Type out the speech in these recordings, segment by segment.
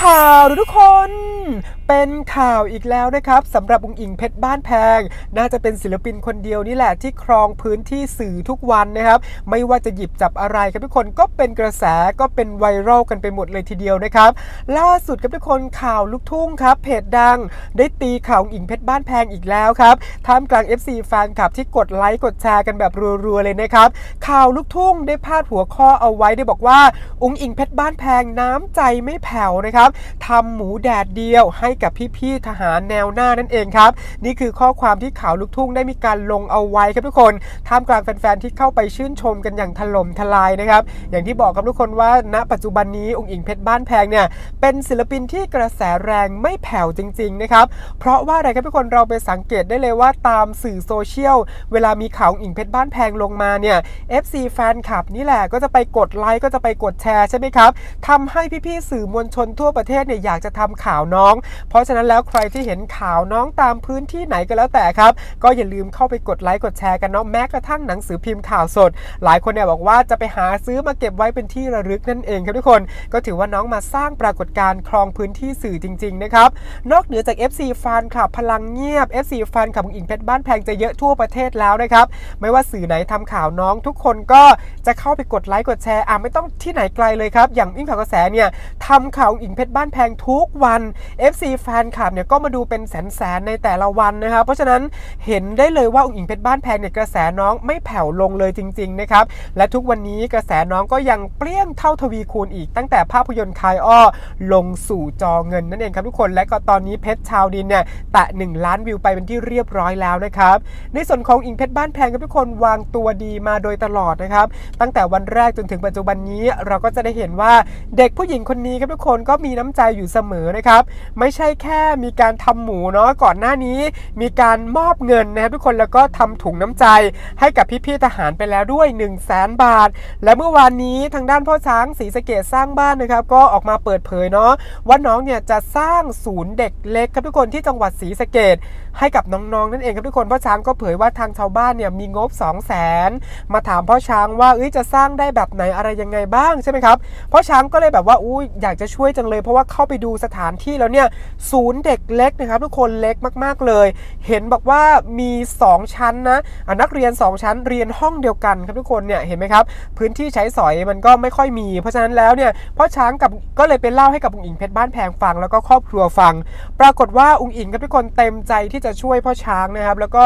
ข่าวทุกคน เป็นข่าวอีกแล้วนะครับสำหรับอุงอิงเพชรบ้านแพง น่าจะเป็นศิลปินคนเดียวนี่แหละที่ครองพื้นที่สื่อทุกวันนะครับ ไม่ว่าจะหยิบจับอะไรครับทุกคนก็เป็นกระแสก็เป็นไวรัลกันไปหมดเลยทีเดียวนะครับ ล่าสุดครับทุกคนข่าวลูกทุ่งครับเพจดัง ได้ตีข่าวอุงอิงเพชรบ้านแพงอีกแล้วครับท่ามกลาง FC แฟนคลับที่กดไลค์กดแชร์กันแบบรัวๆเลยนะครับข่าวลูกทุ่งได้พาดหัวข้อเอาไว้ได้บอกว่า อุงอิงเพชรบ้านแพงน้ำใจไม่แผ่วนะครับทำหมูแดดเดียวให้กับพี่ๆทหารแนวหน้านั่นเองครับ นี่คือข้อความที่ข่าวลูกทุ่งได้มีการลงเอาไว้ครับทุกคนท่ามกลางแฟนๆที่เข้าไปชื่นชมกันอย่างถล่มทลายนะครับ อย่างที่บอกครับทุกคนว่าณ ปัจจุบันนี้อุงอิงเพชรบ้านแพงเนี่ยเป็นศิลปินที่กระแสแรงไม่แผ่วจริงๆนะครับเพราะว่าอะไรครับทุกคนเราไปสังเกตได้เลยว่าตามสื่อโซเชียลเวลามีข่าวอุงอิงเพชรบ้านแพงลงมาเนี่ย FC แฟนคลับนี่แหละก็จะไปกดไลค์ก็จะไปกดแชร์ใช่ไหมครับทำให้พี่ๆสื่อมวลชนทั่วประเทศเนี่ยอยากจะทำข่าวน้อง เพราะฉะนั้นแล้วใครที่เห็นข่าวน้องตามพื้นที่ไหนก็แล้วแต่ครับ ก็อย่าลืมเข้าไปกดไลค์กดแชร์กันเนาะแม้กระทั่งหนังสือพิมพ์ข่าวสด หลายคนเนี่ยบอกว่าจะไปหาซื้อมาเก็บไว้เป็นที่ระลึกนั่นเองครับทุกคน ก็ถือว่าน้องมาสร้างปรากฏการณ์ครองพื้นที่สื่อจริงๆนะครับนอกเหนือจาก FC แฟนคลับพลังเงียบ FC แฟนคลับของอิงเพชรบ้านแพงจะเยอะทั่วประเทศแล้วนะครับไม่ว่าสื่อไหนทำข่าวน้องทุกคนก็จะเข้าไปกดไลค์กดแชร์อะไม่ต้องที่ไหนไกลเลยครับอย่างอิงข่าวกระแสเนี่ยทำข่าวอิงเพชรบ้านแพงทุกวัน FC แฟนคลับเนี่ยก็มาดูเป็นแสนๆในแต่ละวันนะครับเพราะฉะนั้นเห็นได้เลยว่าอุ๋งอิงเพชรบ้านแพงเนี่ยกระแสน้องไม่แผ่วลงเลยจริงๆนะครับและทุกวันนี้กระแสน้องก็ยังเปรี้ยงเท่าทวีคูณอีกตั้งแต่ภาพยนตร์คายอ้อลงสู่จอเงินนั่นเองครับทุกคนและก็ตอนนี้เพชรชาวดินเนี่ยแตะ1ล้านวิวไปเป็นที่เรียบร้อยแล้วนะครับในส่วนของอิงเพชรบ้านแพงครับทุกคนวางตัวดีมาโดยตลอดนะครับตั้งแต่วันแรกจนถึงปัจจุบันนี้เราก็จะได้เห็นว่าเด็กผู้หญิงคนนี้ครับทุกคนก็มีน้ำใจอยู่เสมอนะครับ ไม่ใช่แค่มีการทำหมูเนาะก่อนหน้านี้มีการมอบเงินนะครับทุกคนแล้วก็ทำถุงน้ำใจให้กับพี่ๆทหารไปแล้วด้วย 1 0 0 0 0แสนบาท และเมื่อวานนี้ทางด้านพ่อช้างศรีสะเกดสร้างบ้านนะครับ ก็ออกมาเปิดเผยเนาะว่าน้องเนี่ยจะสร้างศูนย์เด็กเล็กครับทุกคนที่จังหวัดศรีสะเกดให้กับน้องๆนั่นเองครับทุกคนพ่อช้างก็เผยว่าทางชาวบ้านเนี่ยมีงบ 2 0 0แสนมาถามพ่อช้างว่าเอ้ยจะสร้างได้แบบไหนอะไรยังไงบ้างใช่ไหมครับพ่อช้างก็เลยแบบว่าอุ้ยอยากจะช่วยจังเลยเพราะว่าเข้าไปดูสถานที่แล้วเนี่ยศูนย์เด็กเล็กนะครับทุกคนเล็กมาก ๆเลย เห็นบอกว่ามี 2 ชั้นนะะนักเรียน 2 ชั้นเรียนห้องเดียวกันครับทุกคนเนี่ยเห็นไหมครับพื้นที่ใช้สอยมันก็ไม่ค่อยมี เพราะฉะนั้นแล้วเนี่ยพ่อช้างกับก็เลยไปเล่าให้กับอุ๋งอิงเพชรบ้านแพงฟังแล้วก็ครอบครัวฟัง ปรากฏว่าอุ๋งอิงกับทุกคนเต็มใจที่จะช่วยพ่อช้างนะครับแล้วก็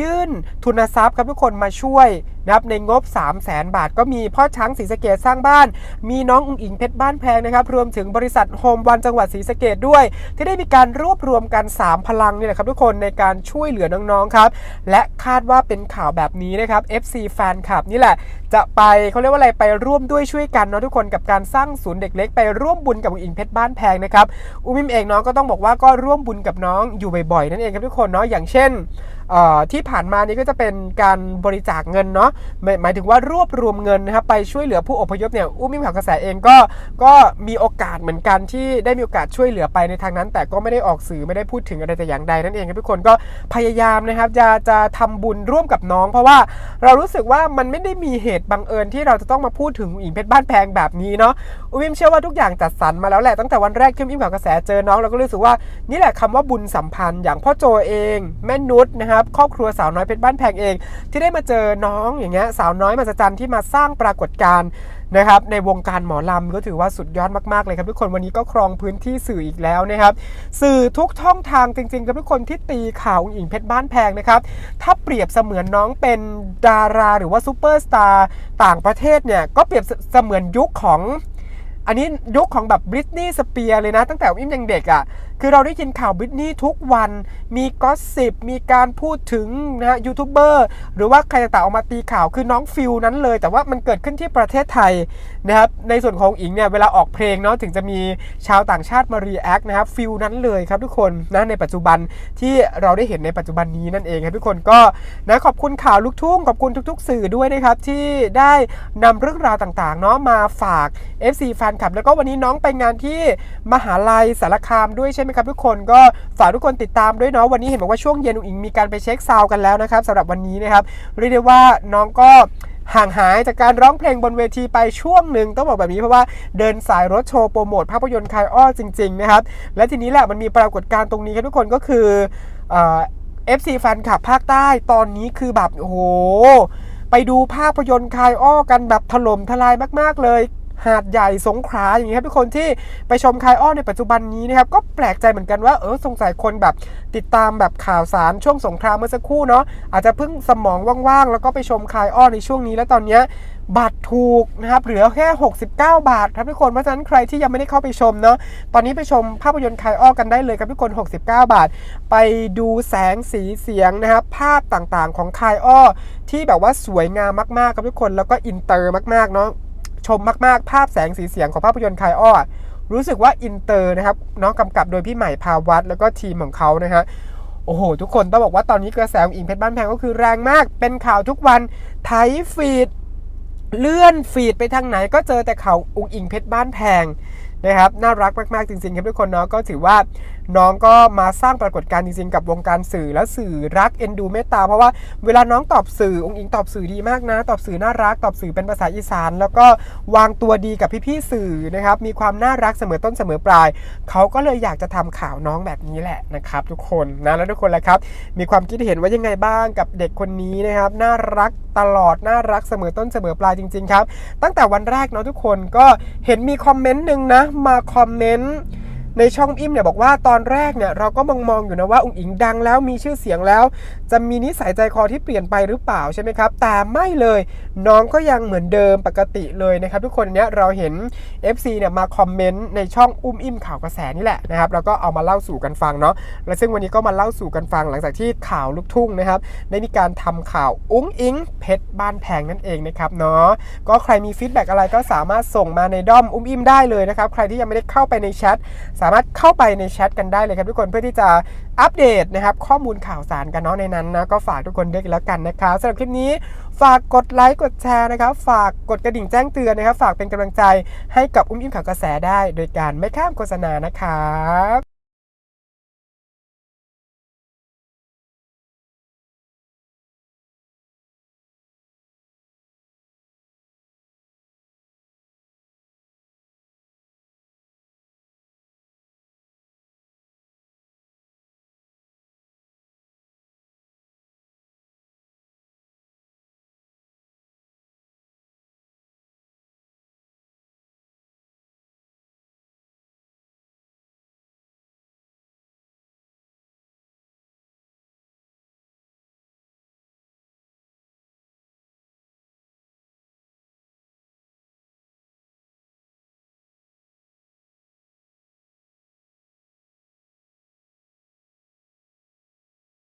ยื่นทุนทรัพย์ครับทุกคนมาช่วย นะครับในงบ 3 0 0แสนบาท ก็มีพ่อช้างศรีสะเกดสร้างบ้าน มีน้องอุ๋งอิงเพชรบ้านแพงนะครับรวมถึงบริษัทโฮมวันจังหวัดศรีสะเกดด้วย ที่ได้มีการรวบรวมกัน 3 พลังนี่ยนะครับทุกคนในการช่วยเหลือน้องๆครับและคาดว่าเป็นข่าวแบบนี้นะครับ FC แฟนคลับนี่แหละ จะไปเขาเรียกว่าอะไรไปร่วมด้วยช่วยกันเนาะทุกคนกับการสร้างศูนย์เด็กเล็กไปร่วมบุญกับอุ๋งอิงเพชรบ้านแพงนะครับอุมิมเองน้องก็ต้องบอกว่าก็ร่วมบุญกับน้องอยู่บ่อยๆนั่นเองครับทุกคนเนาะอย่างเช่นที่ผ่านมานี้ก็จะเป็นการบริจาคเงินเนาะหมายถึงว่ารวบรวมเงินนะครับไปช่วยเหลือผู้อพยพเนี่ยอุ้มมิมข่าวกระแสเองก็ก็มีโอกาสเหมือนกันที่ได้มีโอกาสช่วยเหลือไปในทางนั้น แต่ก็ไม่ได้ออกสื่อไม่ได้พูดถึงอะไรแต่อย่างใดนั่นเองครับทุกคนก็พยายามนะครับจะจะทำบุญร่วมกับน้อง เพราะว่าเรารู้สึกว่ามันไม่ได้มีเหตุบังเอิญที่เราจะต้องมาพูดถึงอิงเพชรบ้านแพงแบบนี้เนาะอุ้มมิมเชื่อว่าทุกอย่างจัดสรรมาแล้วแหละตั้งแต่วันแรกที่อุ้มมิมข่าวกระแสเจอน้องเราก็รู้สึกว่านี่แหละคำว่าบุญสัมพันธ์อย่างพ่อโจเอง แม่นุชนะครับครอบครัวสาวน้อยเพชรบ้านแพงเอง ที่ได้มาเจอน้องอย่างเงี้ยสาวน้อยมาจันที่มาสร้างปรากฏการณ์นะครับในวงการหมอลำก็ถือว่าสุดยอดมากๆเลยครับทุกคนวันนี้ก็ครองพื้นที่สื่ออีกแล้วนะครับ สื่อทุกช่องทางจริงๆครับทุกคนที่ตีข่าวอิงเพชรบ้านแพงนะครับถ้าเปรียบเสมือนน้องเป็นดาราหรือว่าซูเปอร์สตาร์ต่างประเทศเนี่ยก็เปรียบเสมือนยุคของอันนี้ยุคของแบบบริตนีย์สเปียร์เลยนะ ตั้งแต่อิมยังเด็กอะ่ะ คือเราได้ยินข่าวบริตนีย์ทุกวัน มีก็สิบมีการพูดถึงนะฮะยูทูบเบอร์หรือว่าใครต่างๆออกมาตีข่าวคือน้องฟิลนั้นเลย แต่ว่ามันเกิดขึ้นที่ประเทศไทยนะครับในส่วนของอิงเนี่ยเวลาออกเพลงเนาะถึงจะมีชาวต่างชาติมารีแอคนะครับฟิลนั้นเลยครับทุกคนนะในปัจจุบันที่เราได้เห็นในปัจจุบันนี้นั่นเองครับทุกคนก็นะขอบคุณข่าวลูกทุ่งขอบคุณทุก ๆ สื่อด้วยนะครับที่ได้นำเรื่องราวต่างๆเนาะมาฝาก FC แฟนคลับแล้วก็วันนี้น้องไปงานที่มหาลัยสารคามด้วยใช่ไหมครับทุกคนก็ฝากทุกคนติดตามด้วยเนาะวันนี้เห็นบอกว่าช่วงเย็นอุ๋งอิงมีการไปเช็คซาวกันแล้วนะครับสำหรับวันนี้นะครับเรียกได้ว่าน้องก็ห่างหายจากการร้องเพลงบนเวทีไปช่วงหนึ่งต้องบอกแบบนี้เพราะว่าเดินสายรถโชว์โปรโมทภาพยนตร์คายอ้อจริงๆนะครับและทีนี้แหละมันมีปรากฏการณ์ตรงนี้ครับทุกคนก็คือเอ่อ FC แฟนคลับภาคใต้ตอนนี้คือแบบโอ้โหไปดูภาพยนตร์คายอ้อกันแบบถล่มทลายมาก ๆ เลย หาดใหญ่สงขลาอย่างนี้ครับทุกคนที่ไปชมคายอ้อในปัจจุบันนี้นะครับก็แปลกใจเหมือนกันว่าเออสงสัยคนแบบติดตามแบบข่าวสารช่วงสงครามเมื่อสักครู่เนาะอาจจะเพิ่งสมองว่างๆ แล้วก็ไปชมคายอ้อในช่วงนี้แล้วตอนเนี้ยบัตรถูกนะครับเหลือแค่ 69 บาทครับทุกคนเพราะฉะนั้นใครที่ยังไม่ได้เข้าไปชมเนาะตอนนี้ไปชมภาพยนตร์คายอ้อกันได้เลยครับทุกคน 69 บาท ไปดูแสงสีเสียงนะครับภาพต่างๆ ของคายอ้อที่แบบว่าสวยงามมากๆครับทุกคนแล้วก็อินเตอร์มากๆเนาะ ชมมากๆ ภาพแสงสีเสียงของภาพยนตร์คายอ้อรู้สึกว่าอินเตอร์นะครับน้องกำกับโดยพี่ใหม่พาวัตแล้วก็ทีมของเขานะฮะโอ้โห ทุกคนต้องบอกว่าตอนนี้กระแสของอิงเพชรบ้านแพงก็คือแรงมาก เป็นข่าวทุกวันไถฟีดเลื่อนฟีดไปทางไหนก็เจอแต่ข่าวอุงอิงเพชรบ้านแพง นะครับน่ารักมากๆจริงๆครับทุกคนเนาะก็ถือว่าน้องก็มาสร้างปรากฏการณ์จริงๆกับวงการสื่อและสื่อรักเอ็นดูเมตตาเพราะว่าเวลาน้องตอบสื่อองค์อิงตอบสื่อดีมากนะ ตอบสื่อน่ารักตอบสื่อเป็นภาษาอีสาน แล้วก็วางตัวดีกับพี่ๆสื่อนะครับมีความน่ารักเสมอต้นเสมอปลายเขาก็เลยอยากจะทำข่าวน้องแบบนี้แหละนะครับ ทุกคนนะแล้วทุกคนแหละครับ มีความคิดเห็นว่ายังไงบ้างกับเด็กคนนี้นะครับน่ารักตลอดน่ารักเสมอต้นเสมอปลายจริงๆครับ ตั้งแต่วันแรกเนาะทุกคนก็เห็นมีคอมเมนต์หนึ่งนะมาคอมเมนต์ ในช่องอิ่มเนี่ยบอกว่าตอนแรกเนี่ยเราก็มองมองๆอยู่นะว่าองค์อิงดังแล้วมีชื่อเสียงแล้ว จะมีนิสัยใจคอที่เปลี่ยนไปหรือเปล่าใช่ไหมครับแต่ไม่เลยน้องก็ยังเหมือนเดิมปกติเลยนะครับทุกคนเนี้ยเราเห็น FC เนี่ยมาคอมเมนต์ในช่องอุ้มอิ่มข่าวกระแสนี่แหละนะครับแล้วก็เอามาเล่าสู่กันฟังเนาะและซึ่งวันนี้ก็มาเล่าสู่กันฟังหลังจากที่ข่าวลูกทุ่งนะครับได้มีการทำข่าวอุ้งอิงเพชรบ้านแพงนั่นเองนะครับเนาะก็ใครมีฟีดแบ็กอะไรก็สามารถส่งมาในด้อมอุ้มอิ่มได้เลยนะครับใครที่ยังไม่ได้เข้าไปในแชทสามารถเข้าไปในแชทกันได้เลยครับทุกคนเพื่อที่จะอัปเดตนะครับข้อมูลข่าวสารกันเนาะในนั้นนะก็ฝากทุกคนด้วยแล้วกันนะครับสำหรับคลิปนี้ฝากกดไลค์กดแชร์นะครับฝากกดกระดิ่งแจ้งเตือนนะครับ ฝากเป็นกำลังใจให้กับอุ้มอิ่มข่าวกระแสได้ โดยการไม่ข้ามโฆษณานะครับ